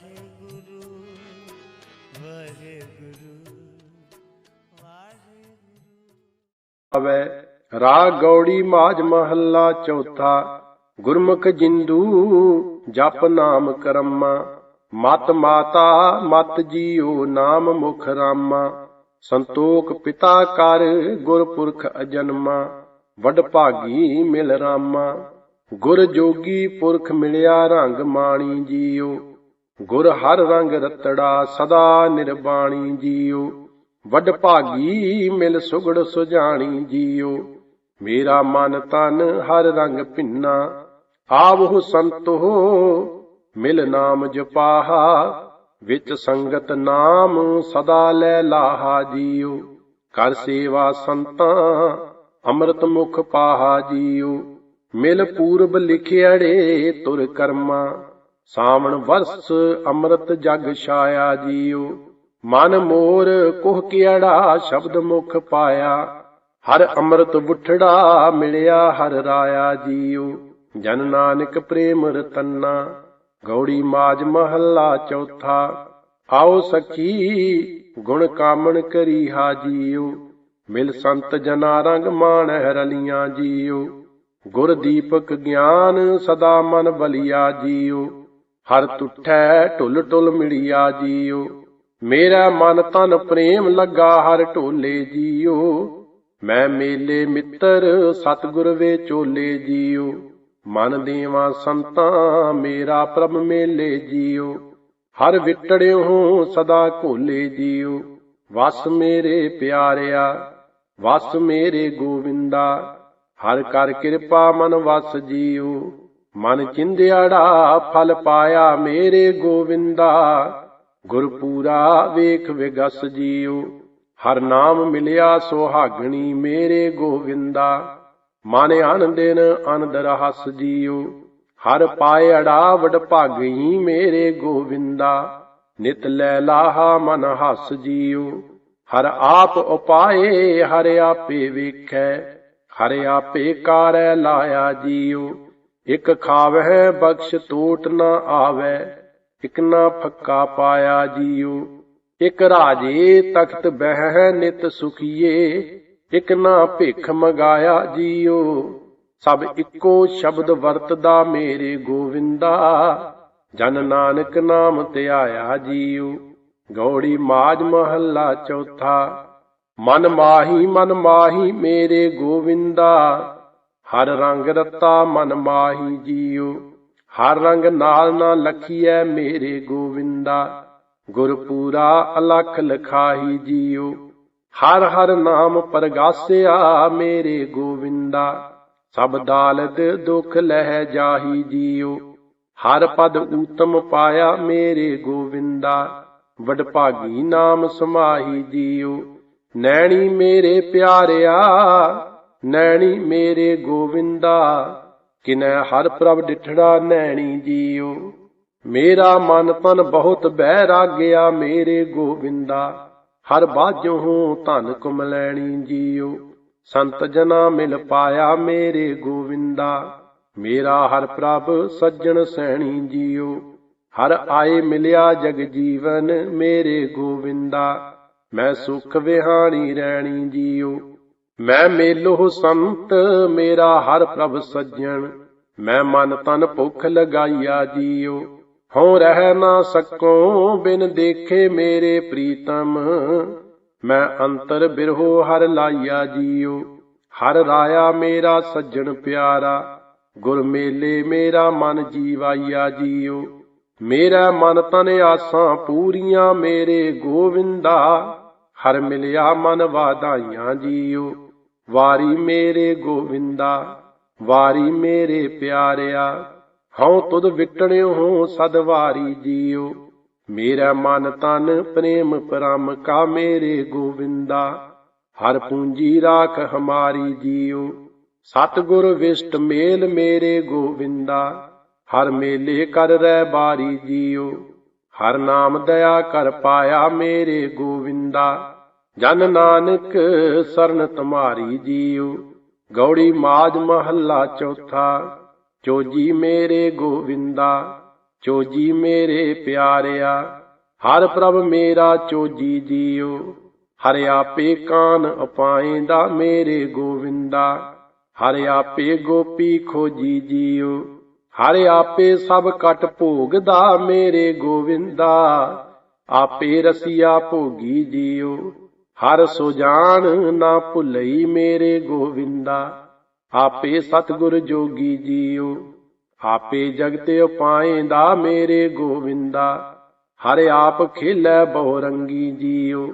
ਵਾਹਿਗੁਰੂ ਵਾਹਿਗੁਰੂ ਵਾਹਿਗੁਰੂ। ਆਵੇ ਰਾਗ ਗੌੜੀ ਮਾਜ ਮਹੱਲਾ ਚੌਥਾ, ਗੁਰਮੁਖ ਜਿੰਦੂ ਜਪ ਨਾਮ ਕਰਮਾ, ਮਤ ਮਾਤਾ ਮਤ ਜੀਓ ਨਾਮ ਮੁਖ ਰਾਮਾ, ਸੰਤੋਖ ਪਿਤਾ ਕਰ ਗੁਰਪੁਰਖ ਅਜਨਮਾ, ਵਡ ਭਾਗੀ ਮਿਲ ਰਾਮਾ, ਗੁਰ ਜੋਗੀ ਪੁਰਖ ਮਿਲਿਆ ਰੰਗ ਮਾਣੀ ਜੀਓ ਗੁਰ ਹਰ ਰੰਗ ਰਤੜਾ ਸਦਾ ਨਿਰਬਾਣੀ ਜੀਓ ਵੱਡ ਭਾਗੀ ਮਿਲ ਸੁਗੜ ਸੁਜਾਣੀ ਜੀਓ ਮੇਰਾ ਮਨ ਤਨ ਹਰ ਰੰਗ ਭਿੰਨਾ, ਆਵਹੁ ਸੰਤੋ ਮਿਲ ਨਾਮ ਜਪਾਹਾ, ਵਿੱਚ ਸੰਗਤ ਨਾਮ ਸਦਾ ਲੈ ਲਾਹਾ ਜੀਓ ਕਰ ਸੇਵਾ ਸੰਤਾਂ, ਅੰਮ੍ਰਿਤ ਮੁਖ ਪਾਹਾ ਜੀਓ ਮਿਲ ਪੂਰਬ ਲਿਖਿਆੜੇ ਤੁਰ ਕਰਮਾ ਸਾਵਣ ਵਰਸ ਅੰਮ੍ਰਿਤ ਜਗ ਛਾਇਆ ਜੀਓ ਮਨ ਮੋਰ ਕੁਹ ਕਿੜਾ ਸ਼ਬਦ ਮੁਖ ਪਾਇਆ। ਹਰ ਅੰਮ੍ਰਿਤ ਬੁੱਠੜਾ ਮਿਲਿਆ ਹਰ ਰਾਇਆ ਜੀਓ ਜਨ ਨਾਨਕ ਪ੍ਰੇਮ ਰਤਨਾ, ਗੌੜੀ ਮਾਜ ਮਹੱਲਾ ਚੌਥਾ। ਆਓ ਸਖੀ ਗੁਣ ਕਾਮਣ ਕਰੀ ਹਾ ਜੀਓ ਮਿਲ ਸੰਤ ਜਨਾ ਰੰਗ ਮਾਣ ਰਲੀਆਂ ਜੀਓ ਗੁਰ ਦੀਪਕ ਗਿਆਨ ਸਦਾ ਮਨ ਬਲੀਆ ਜੀਓ ਹਰ ਤੁਠੈ ਢੁੱਲ ਢੁੱਲ ਮਿਲਿਆ ਜੀਓ। ਮੇਰਾ ਮਨ ਤਨ ਪ੍ਰੇਮ ਲੱਗਾ, ਹਰ ਢੋਲੇ ਜੀਓ। ਮੈਂ ਮੇਲੇ ਮਿੱਤਰ ਸਤਿਗੁਰ ਵੇ ਚੋਲੇ ਜੀਓ। ਮਨ ਦੇਵਾ ਸੰਤਾਂ, ਮੇਰਾ ਪ੍ਰਭ ਮੇਲੇ ਜੀਓ। ਹਰ ਵਿਟੜਿਓ ਸਦਾ ਘੋਲੇ ਜੀਓ। ਵਸ ਮੇਰੇ ਪਿਆਰਿਆ, ਵਸ ਮੇਰੇ ਗੋਵਿੰਦਾ। ਹਰ ਕਰ ਕਿਰਪਾ ਮਨ ਵਸ ਜੀਓ। ਮਨ ਚਿੰਦਿਆੜਾ ਫਲ ਪਾਇਆ ਮੇਰੇ ਗੋਵਿੰਦਾ। ਗੁਰਪੂਰਾ ਵੇਖ ਵਿਗਸ ਜੀਓ ਹਰ ਨਾਮ ਮਿਲਿਆ ਸੁਹਾਗਣੀ ਮੇਰੇ ਗੋਵਿੰਦਾ। ਮਨ ਅਨ ਦਿਨ ਅਨੰਦ ਰਹਸ ਜੀਓ ਹਰ ਪਾਏ ਅੜਾ ਵਡ ਭਾਗੀ ਮੇਰੇ ਗੋਵਿੰਦਾ। ਨਿਤ ਲੈ ਲਾਹਾ ਮਨ ਹਸ ਜੀਓ ਹਰ ਆਪ ਉਪਾਏ ਹਰ ਆਪੇ ਵੇਖੈ, ਹਰ ਆਪੇ ਕਾਰੈ ਲਾਇਆ ਜੀਓ ਇਕ ਖਾਵਹਿ ਬਖਸ਼ ਟੋਟ ਨਾ ਆਵੈ ਇਕ ਨਾ ਫੱਕਾ ਪਾਇਆ ਜੀਓ। ਇਕ ਰਾਜੇ ਤਖਤ ਬਹਿ ਨਿਤ ਸੁਖੀਏ, ਇਕ ਨਾ ਭਿਖ ਮਗਾਇਆ ਜੀਓ। ਸਭ ਇੱਕੋ ਸ਼ਬਦ ਵਰਤਦਾ ਮੇਰੇ ਗੋਵਿੰਦਾ, ਜਨ ਨਾਨਕ ਨਾਮ ਧਿਆਇਆ ਜੀਓ। ਗੌੜੀ ਮਾਜ ਮਹੱਲਾ ਚੌਥਾ, ਮਨ ਮਾਹੀ ਮਨ ਮਾਹੀ ਮੇਰੇ ਗੋਵਿੰਦਾ। ਹਰ ਰੰਗ ਰਤਾ ਮਨ ਮਾਹੀ ਜੀਓ ਹਰ ਰੰਗ ਨਾਲ ਨਾ ਲਖੀਐ ਮੇਰੇ ਗੋਵਿੰਦਾ। ਗੁਰਪੂਰਾ ਅਲਖ ਲਖਾਹੀ ਜੀਓ ਹਰ ਹਰ ਨਾਮ ਪਰਗਾਸਿਆ ਮੇਰੇ ਗੋਵਿੰਦਾ। ਸਭ ਦਾਲਦ ਦੁਖ ਲਹਿ ਜਾਹੀ ਜੀਓ ਹਰ ਪਦ ਊਤਮ ਪਾਇਆ ਮੇਰੇ ਗੋਵਿੰਦਾ। ਵਡਭਾਗੀ ਨਾਮ ਸਮਾਹੀ ਜੀਓ ਨੈਣੀ ਮੇਰੇ ਪਿਆਰਿਆ ਨੈਣੀ ਮੇਰੇ ਗੋਵਿੰਦਾ, ਕਿਨੈ ਹਰ ਪ੍ਰਭ ਡਿਠੜਾ ਨੈਣੀ ਜੀਓ ਮੇਰਾ ਮਨ ਤਨ ਬਹੁਤ ਬਹਿ ਰਾਗਿਆ ਮੇਰੇ ਗੋਵਿੰਦਾ, ਹਰ ਬਾਝੋਂ ਧਨ ਕੁਮਲੈਣੀ ਜੀਓ ਸੰਤ ਜਨਾ ਮਿਲ ਪਾਇਆ ਮੇਰੇ ਗੋਵਿੰਦਾ, ਮੇਰਾ ਹਰ ਪ੍ਰਭ ਸੱਜਣ ਸੈਣੀ ਜੀਓ ਹਰ ਆਏ ਮਿਲਿਆ ਜਗ ਜੀਵਨ ਮੇਰੇ ਗੋਵਿੰਦਾ, ਮੈਂ ਸੁਖ ਵਿਹਾਣੀ ਰਹਿਣੀ ਜੀਓ ਮੈਂ ਮੇਲੋ ਸੰਤ, ਮੇਰਾ ਹਰ ਪ੍ਰਭ ਸੱਜਣ। ਮੈਂ ਮਨ ਤਨ ਭੁੱਖ ਲਗਾਈਆ ਜੀਓ। ਹਉ ਰਹਿ ਨਾ ਸਕੋ, ਬਿਨ ਦੇਖੇ ਮੇਰੇ ਪ੍ਰੀਤਮ। ਮੈਂ ਅੰਤਰ ਬਿਰਹੋ ਹਰ ਲਾਈਆ ਜੀਓ। ਹਰ ਰਾਇਆ ਮੇਰਾ ਸੱਜਣ ਪਿਆਰਾ। ਗੁਰ ਮੇਲੇ ਮੇਰਾ ਮਨ ਜੀਵਾਈਆ ਜੀਓ। ਮੇਰਾ ਮਨ ਤਨ ਆਸਾਂ ਪੂਰੀਆਂ, ਮੇਰੇ ਗੋਵਿੰਦਾ। ਹਰ ਮਿਲਿਆ ਮਨ ਵਾਧਾਈਆਂ ਜੀਓ। ਵਾਰੀ ਮੇਰੇ ਗੋਵਿੰਦਾ, ਵਾਰੀ ਮੇਰੇ ਪਿਆਰਿਆ, ਹਉ ਤੁਧ ਵਿਟਣਿਓ ਹੋ ਸਦਵਾਰੀ ਜੀਓ। ਮੇਰਾ ਮਨ ਤਨ ਪ੍ਰੇਮ ਪਰਮ ਕਾ ਮੇਰੇ ਗੋਵਿੰਦਾ, ਹਰ ਪੂੰਜੀ ਰਾਖ ਹਮਾਰੀ ਜੀਓ। ਸਤਿਗੁਰ ਵਿਸ਼ਟ ਮੇਲ ਮੇਰੇ ਗੋਵਿੰਦਾ, ਹਰ ਮੇਲੇ ਕਰ ਰਹਿ ਬਾਰੀ ਜੀਓ। ਹਰ ਨਾਮ ਦਇਆ ਕਰ ਪਾਇਆ ਮੇਰੇ ਗੋਵਿੰਦਾ ਜਨ ਨਾਨਕ ਸਰਨ ਤੁਮਾਰੀ ਜੀਓ ਗੌੜੀ ਮਾਜ ਮਹੱਲਾ ਚੌਥਾ, ਚੋਜੀ ਮੇਰੇ ਗੋਵਿੰਦਾ, ਚੋਜੀ ਮੇਰੇ ਪਿਆਰਿਆ, ਹਰ ਪ੍ਰਭ ਮੇਰਾ ਚੋਜੀ ਜੀਓ ਹਰ ਆਪੇ ਕਾਨ ਅਪਾਇਂਦਾ ਮੇਰੇ ਗੋਵਿੰਦਾ, ਹਰ ਆਪੇ ਗੋਪੀ ਖੋਜੀ ਜੀਓ ਹਰ ਆਪੇ ਸਭ ਕਟ ਭੋਗਦਾ ਮੇਰੇ ਗੋਵਿੰਦਾ, ਆਪੇ ਰਸੀਆ ਭੋਗੀ ਜੀਓ ਹਰ ਸੋ ਨਾ ਭੁਲਈ ਮੇਰੇ ਗੋਵਿੰਦਾ, ਆਪੇ ਸਤਿਗੁਰ ਜੋਗੀ ਜੀਓ, ਆਪੇ ਜਗਤ ਦਾ ਮੇਰੇ ਗੋਵਿੰਦਾ, ਹਰ ਆਪ ਖੇਲੇ ਬਹੁ ਰੰਗੀ ਜੀਓ,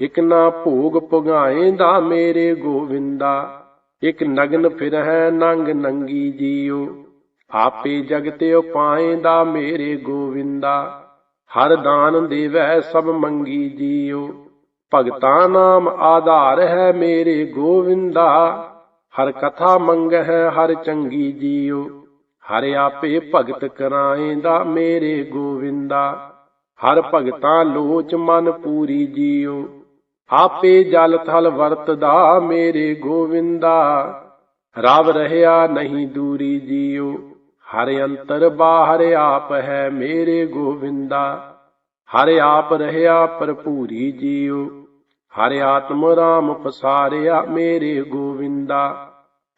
ਇਕ ਨਾ ਭੋਗ ਪੁਗਾਏਂਦਾ ਮੇਰੇ ਗੋਵਿੰਦਾ, ਇਕ ਨਗਨ ਫਿਰਹਿ ਨੰਗ ਨੰਗੀ ਜੀਓ, ਆਪੇ ਜਗਤ ਉਪਾਏਂਦਾ ਮੇਰੇ ਗੋਵਿੰਦਾ, ਹਰ ਦਾਨ ਦੇਵੈ ਸਭ ਮੰਗੀ ਜੀਓ ਭਗਤਾ ਨਾਮ ਆਧਾਰ ਹੈ ਮੇਰੇ ਗੋਵਿੰਦਾ। ਹਰ ਕਥਾ ਮੰਗਹਿ, ਹਰ ਚੰਗੀ ਜੀਓ ਹਰ ਆਪੇ ਭਗਤ ਕਰਾਏਂਦਾ ਮੇਰੇ ਗੋਵਿੰਦਾ। ਹਰ ਭਗਤਾਂ ਲੋਚ ਮਨ ਪੂਰੀ ਜੀਓ ਆਪੇ ਜਲ ਥਲ ਵਰਤਦਾ ਮੇਰੇ ਗੋਵਿੰਦਾ। ਰਵ ਰਹਿਆ ਨਹੀਂ ਦੂਰੀ ਜੀਓ ਹਰ ਅੰਤਰ ਬਾਹਰ ਆਪ ਹੈ ਮੇਰੇ ਗੋਵਿੰਦਾ। ਹਰ ਆਪ ਰਹਿਆ ਭਰਪੂਰੀ ਜੀਓ ਹਰ ਆਤਮ ਰਾਮ ਪਸਾਰਿਆ ਮੇਰੇ ਗੋਵਿੰਦਾ।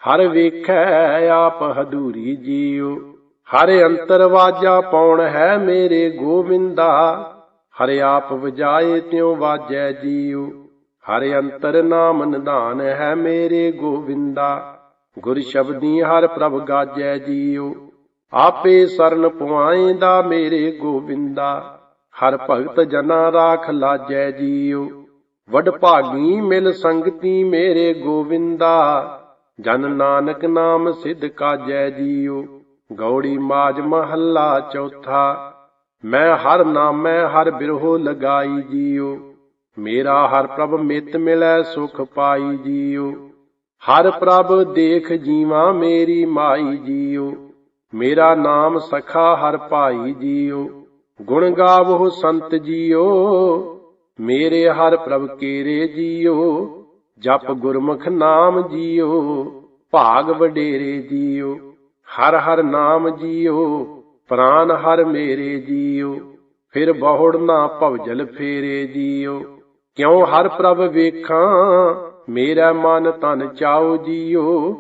ਹਰ ਵੇਖੈ ਆਪ ਹਦੂਰੀ ਜੀਓ ਹਰ ਅੰਤਰ ਵਾਜਾ ਪਾਉਣ ਹੈ ਮੇਰੇ ਗੋਵਿੰਦਾ। ਹਰ ਆਪ ਵਜਾਏ ਤਿਉ ਵਾਜੈ ਜੀਓ ਹਰ ਅੰਤਰ ਨਾਮ ਨਿਧਾਨ ਹੈ ਮੇਰੇ ਗੋਵਿੰਦਾ। ਗੁਰ ਸ਼ਬਦੀ ਹਰ ਪ੍ਰਭ ਗਾਜੈ ਜੀਓ ਆਪੇ ਸਰਨ ਪੁਆਇਂਦਾ ਮੇਰੇ ਗੋਵਿੰਦਾ। ਹਰ ਭਗਤ ਜਨਾ ਰਾਖ ਲਾਜੈ ਜੀਓ ਵਡ ਭਾਗੀ ਮਿਲ ਸੰਗਤੀ ਮੇਰੇ ਗੋਵਿੰਦਾ। ਜਨ ਨਾਨਕ ਨਾਮ ਸਿਧ ਕਾਜੈ ਜੀਓ, ਗੌੜੀ ਮਾਜ ਮਹੱਲਾ ਚੌਥਾ। ਮੈਂ ਹਰ ਨਾਮੈ ਹਰ ਬਿਰਹੋ ਲਗਾਈ ਜੀਓ, ਮੇਰਾ ਹਰ ਪ੍ਰਭ ਮਿਤ ਮਿਲੈ ਸੁਖ ਪਾਈ ਜੀਓ। ਹਰ ਪ੍ਰਭ ਦੇਖ ਜੀਵਾ ਮੇਰੀ ਮਾਈ ਜੀਓ, ਮੇਰਾ ਨਾਮ ਸਖਾ ਹਰ ਭਾਈ ਜੀਓ। ਗੁਣ ਗਾਵੋ ਸੰਤ ਜੀਓ ਮੇਰੇ ਹਰ ਪ੍ਰਭ ਕੇਰੇ ਜੀਓ, ਜਪ ਗੁਰਮੁਖ ਨਾਮ ਜੀਓ, ਭਾਗ ਵਡੇਰੇ ਜੀਓ, ਹਰ ਹਰ ਨਾਮ ਜੀਓ, ਪ੍ਰਾਨ ਹਰ ਮੇਰੇ ਜੀਓ, ਫਿਰ ਬਹੁੜ ਨਾ ਭਵਜਲ ਫੇਰੇ ਜੀਓ, ਕਿਉ ਹਰ ਪ੍ਰਭ ਵੇਖਾਂ, ਮੇਰਾ ਮਨ ਤਨ ਚਾਉ ਜੀਓ,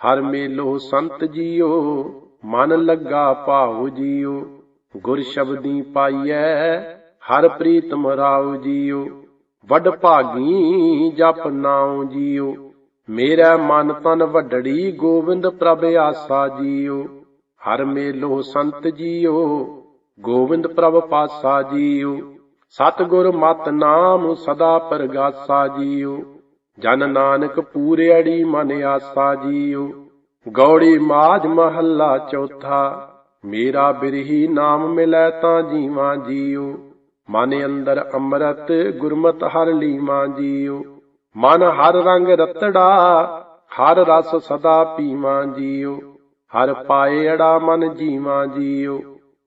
ਹਰ ਮੇਲੋ ਸੰਤ ਜੀਓ, ਮਨ ਲੱਗਾ ਭਾਉ ਜੀਓ, ਗੁਰ ਸ਼ਬਦੀ ਪਾਈਐ ਹਰ ਪ੍ਰੀਤਮ ਰਾਉ ਜੀਓ, ਵੱਡ ਭਾਗੀ ਜਪ ਨਾਉ ਜੀਓ। ਮੇਰਾ ਮਨ ਤਨ ਵੱਡੜੀ ਗੋਬਿੰਦ ਪ੍ਰਭ ਆਸਾ ਜੀਓ। ਹਰ ਮੇਲੋ ਸੰਤ ਜੀਓ ਗੋਬਿੰਦ ਪ੍ਰਭ ਪਾਸਾ ਜੀਓ। ਸਤਿਗੁਰ ਮਤ ਨਾਮ ਸਦਾ ਪਰਗਾਸਾ ਜੀਓ। ਜਨ ਨਾਨਕ ਪੂਰਿਆੜੀ ਮਨ ਆਸਾ ਜੀਓ। ਗੌੜੀ ਮਾਜ ਮਹੱਲਾ ਚੌਥਾ, ਮੇਰਾ ਬਿਰਹੀ ਨਾਮ ਮਿਲੈ ਤਾਂ ਜੀਵਾਂ ਜੀਓ। ਮਨ ਅੰਦਰ ਅੰਮ੍ਰਿਤ, ਗੁਰਮਤ ਹਰ ਲੀਵਾਂ ਜੀਓ ਮਨ ਹਰ ਰੰਗ ਰਤੜਾ, ਹਰ ਰਸ ਸਦਾ ਪੀਵਾਂ ਜੀਓ ਹਰ ਪਾਏ ਅੜਾ ਮਨ ਜੀਵਾਂ ਜੀਓ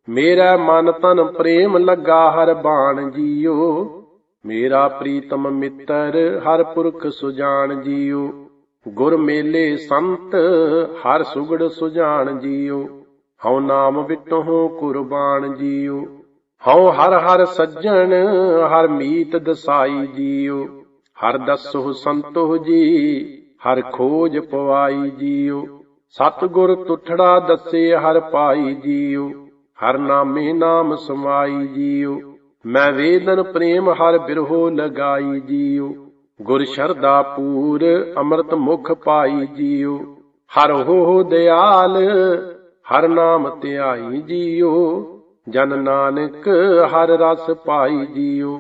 ਮੇਰਾ ਮਨ ਤਨ ਪ੍ਰੇਮ ਲੱਗਾ ਹਰ ਬਾਣ ਜੀਓ। ਮੇਰਾ ਪ੍ਰੀਤਮ ਮਿੱਤਰ ਹਰ ਪੁਰਖ ਸੁਜਾਨ ਜੀਓ। ਗੁਰ ਮੇਲੇ ਸੰਤ ਹਰ ਸੁਗੜ ਸੁਜਾਨ ਜੀਓ। ਹਉ ਨਾਮ ਵਿਟਹੁ ਕੁਰਬਾਨ ਜੀਓ। ਹਉ ਹਰ ਹਰ ਸੱਜਣ, ਹਰ ਮੀਤ ਦਸਾਈ ਜੀਓ ਹਰ ਦਸਹੁ ਸੰਤੋ ਜੀ, ਹਰ ਖੋਜ ਪਵਾਈ ਜੀਓ ਸਤਿਗੁਰ ਤੁਠੜਾ ਦੱਸੇ ਹਰ ਪਾਈ ਜੀਓ ਹਰ ਨਾਮੇ ਨਾਮ ਸਮਾਈ ਜੀਓ ਮੈਂ ਵੇਦਨ ਪ੍ਰੇਮ ਹਰ ਬਿਰਹੋ ਲਗਾਈ ਜੀਓ ਗੁਰ ਸ਼ਰਦਾ ਪੂਰ ਅੰਮ੍ਰਿਤ ਮੁਖ ਪਾਈ ਜੀਓ ਹਰ ਹੋ ਦਿਆਲ, ਹਰ ਨਾਮ ਧਿਆਈ ਜੀਓ ਜਨ ਨਾਨਕ ਹਰ ਰਸ ਪਾਈ ਜੀਓ